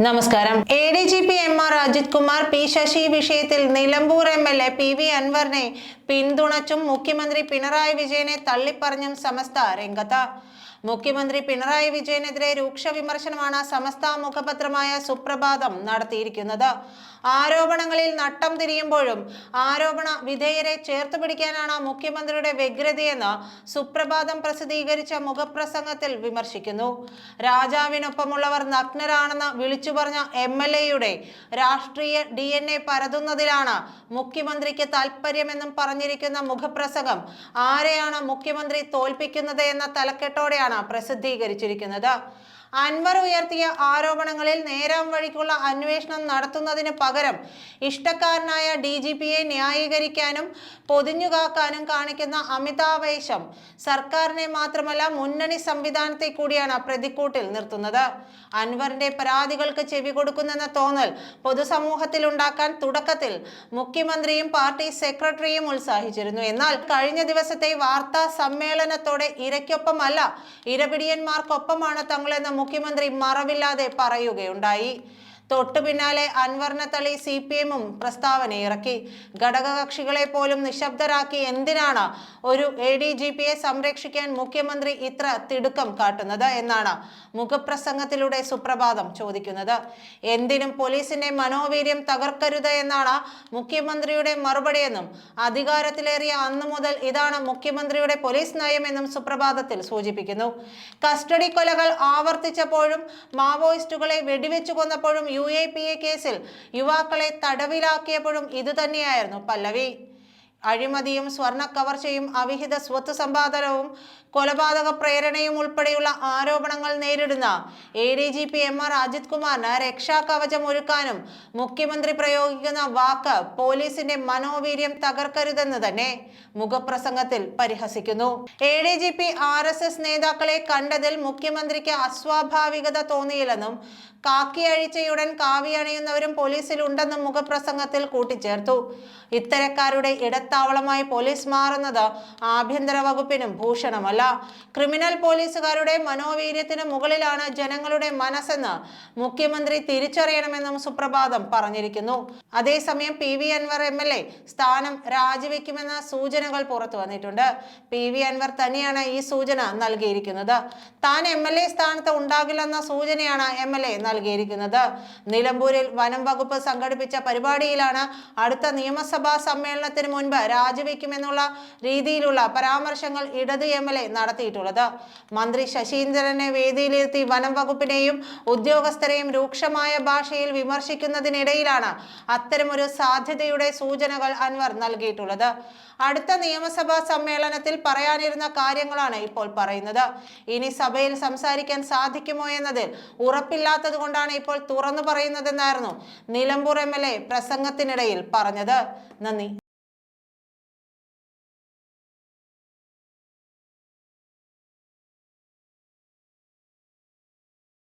നമസ്കാരം. A D G P M R Ajith Kumar P Sasi വിഷയത്തിൽ Nilambur M L A P V അൻവറിനെ പിന്തുണച്ചും മുഖ്യമന്ത്രി പിണറായി വിജയനെ തള്ളിപ്പറഞ്ഞും സമസ്ത രംഗത്ത്. മുഖ്യമന്ത്രി പിണറായി വിജയനെതിരെ രൂക്ഷ വിമർശനമാണ് സമസ്ത മുഖപത്രമായ സുപ്രഭാതം നടത്തിയിരിക്കുന്നത്. ആരോപണങ്ങളിൽ നട്ടം തിരിയുമ്പോഴും ആരോപണ വിധേയരെ ചേർത്ത് പിടിക്കാനാണ് മുഖ്യമന്ത്രിയുടെ വ്യഗ്രതയെന്ന് സുപ്രഭാതം പ്രസിദ്ധീകരിച്ച മുഖപ്രസംഗത്തിൽ വിമർശിക്കുന്നു. രാജാവിനൊപ്പമുള്ളവർ നഗ്നരാണെന്ന് വിളിച്ചു പറഞ്ഞ എം എൽ എയുടെ രാഷ്ട്രീയ ഡി എൻ എ പരതുന്നതിലാണ് മുഖ്യമന്ത്രിക്ക് താല്പര്യമെന്നും പറഞ്ഞിരിക്കുന്ന മുഖപ്രസംഗം ആരെയാണ് മുഖ്യമന്ത്രി തോൽപ്പിക്കുന്നത് എന്ന തലക്കെട്ടോടെയാണ് പ്രസിദ്ധീകരിച്ചിരിക്കുന്നത്. അൻവർ ഉയർത്തിയ ആരോപണങ്ങളിൽ നേരാം വഴിക്കുള്ള അന്വേഷണം നടത്തുന്നതിന് പകരം ഇഷ്ടക്കാരനായ ഡി ജി പിയെ ന്യായീകരിക്കാനും പൊതിഞ്ഞുകാക്കാനും കാണിക്കുന്ന അമിതാവേശം സർക്കാരിനെ മാത്രമല്ല മുന്നണി സംവിധാനത്തെ കൂടിയാണ് പ്രതിക്കൂട്ടിൽ നിർത്തുന്നത്. അൻവറിന്റെ പരാതികൾക്ക് ചെവി കൊടുക്കുന്നെന്ന തോന്നൽ പൊതുസമൂഹത്തിൽ ഉണ്ടാക്കാൻ തുടക്കത്തിൽ മുഖ്യമന്ത്രിയും പാർട്ടി സെക്രട്ടറിയും ഉത്സാഹിച്ചിരുന്നു. എന്നാൽ കഴിഞ്ഞ ദിവസത്തെ വാർത്താ സമ്മേളനത്തോടെ ഇരയ്ക്കൊപ്പമല്ല ഇരപിടിയന്മാർക്കൊപ്പമാണ് തങ്ങളെന്ന് മുഖ്യമന്ത്രി മറവില്ലാതെ പറയുകയുണ്ടായി. തൊട്ടു പിന്നാലെ അൻവർണത്തളി സി പി എമ്മും പ്രസ്താവന ഇറക്കി. ഘടകകക്ഷികളെ പോലും നിശബ്ദരാക്കി എന്തിനാണ് ഒരു എ ഡി ജി പിയെ സംരക്ഷിക്കാൻ മുഖ്യമന്ത്രി ഇത്ര തിടുക്കം കാട്ടുന്നത് എന്നാണ് മുഖപ്രസംഗത്തിലൂടെ സുപ്രഭാതം ചോദിക്കുന്നത്. എന്തിനും പോലീസിന്റെ മനോവീര്യം തകർക്കരുത് എന്നാണ് മുഖ്യമന്ത്രിയുടെ മറുപടിയെന്നും അധികാരത്തിലേറിയ അന്നു മുതൽ ഇതാണ് മുഖ്യമന്ത്രിയുടെ പോലീസ് നയമെന്നും സുപ്രഭാതത്തിൽ സൂചിപ്പിക്കുന്നു. കസ്റ്റഡി കൊലകൾ ആവർത്തിച്ചപ്പോഴും മാവോയിസ്റ്റുകളെ വെടിവെച്ചു കൊന്നപ്പോഴും യു എ പി എ കേസിൽ യുവാക്കളെ തടവിലാക്കിയപ്പോഴും ഇതുതന്നെയായിരുന്നു പല്ലവി. അഴിമതിയും സ്വർണ കവർച്ചയും അവിഹിത സ്വത്ത് സമ്പാദനവും കൊലപാതക പ്രേരണയും ഉൾപ്പെടെയുള്ള ആരോപണങ്ങൾ നേരിടുന്ന A D G P M R Ajith കുമാറിന് രക്ഷാകവചം ഒരുക്കാനും മുഖ്യമന്ത്രി പ്രയോഗിക്കുന്ന വാക്ക് പോലീസിന്റെ മനോവീര്യം തകർക്കരുതെന്ന് തന്നെ മുഖപ്രസംഗത്തിൽ പരിഹസിക്കുന്നു. A D G P R S S നേതാക്കളെ കണ്ടതിൽ മുഖ്യമന്ത്രിക്ക് അസ്വാഭാവികത തോന്നിയില്ലെന്നും കാക്കി അഴിച്ചയുടൻ കാവി പോലീസിലുണ്ടെന്നും മുഖപ്രസംഗത്തിൽ കൂട്ടിച്ചേർത്തു. ഇത്തരക്കാരുടെ ഇടത്താവളമായി പോലീസ് മാറുന്നത് ആഭ്യന്തര വകുപ്പിനും ഭൂഷണമല്ല. ക്രിമിനൽ പോലീസുകാരുടെ മനോവീര്യത്തിന് മുകളിലാണ് ജനങ്ങളുടെ മനസ്സെന്ന് മുഖ്യമന്ത്രി തിരിച്ചറിയണമെന്നും സുപ്രഭാതം പറഞ്ഞിരിക്കുന്നു. അതേസമയം P V Anvar M L A സ്ഥാനം രാജിവെക്കുമെന്ന സൂചനകൾ പുറത്തു വന്നിട്ടുണ്ട്. പി വി അൻവർ തന്നെയാണ് ഈ സൂചന നൽകിയിരിക്കുന്നത്. താൻ എം എൽ എ സ്ഥാനത്ത് ഉണ്ടാകില്ലെന്ന സൂചനയാണ് എം എൽ എ നൽകിയിരിക്കുന്നത്. നിലമ്പൂരിൽ വനം വകുപ്പ് സംഘടിപ്പിച്ച പരിപാടിയിലാണ് അടുത്ത നിയമസഭാ സമ്മേളനത്തിന് മുൻപ് രാജിവെക്കുമെന്നുള്ള രീതിയിലുള്ള പരാമർശങ്ങൾ ഇടത് എം എൽ എ നടത്തിയിട്ടുള്ളത്. മന്ത്രി ശശീന്ദ്രനെ വേദിയിലിരുത്തി വനം വകുപ്പിനെയും ഉദ്യോഗസ്ഥരെയും രൂക്ഷമായ ഭാഷയിൽ വിമർശിക്കുന്നതിനിടയിലാണ് അത്തരമൊരു സാധ്യതയുടെ സൂചനകൾ അൻവർ നൽകിയിട്ടുള്ളത്. അടുത്ത നിയമസഭാ സമ്മേളനത്തിൽ പറയാനിരുന്ന കാര്യങ്ങളാണ് ഇപ്പോൾ പറയുന്നത്. ഇനി സഭയിൽ സംസാരിക്കാൻ സാധിക്കുമോ എന്നതിൽ ഉറപ്പില്ലാത്തത് കൊണ്ടാണ് ഇപ്പോൾ തുറന്നു പറയുന്നതെന്നായിരുന്നു നിലമ്പൂർ എം എൽ എ പ്രസംഗത്തിനിടയിൽ പറഞ്ഞത്. നന്ദി.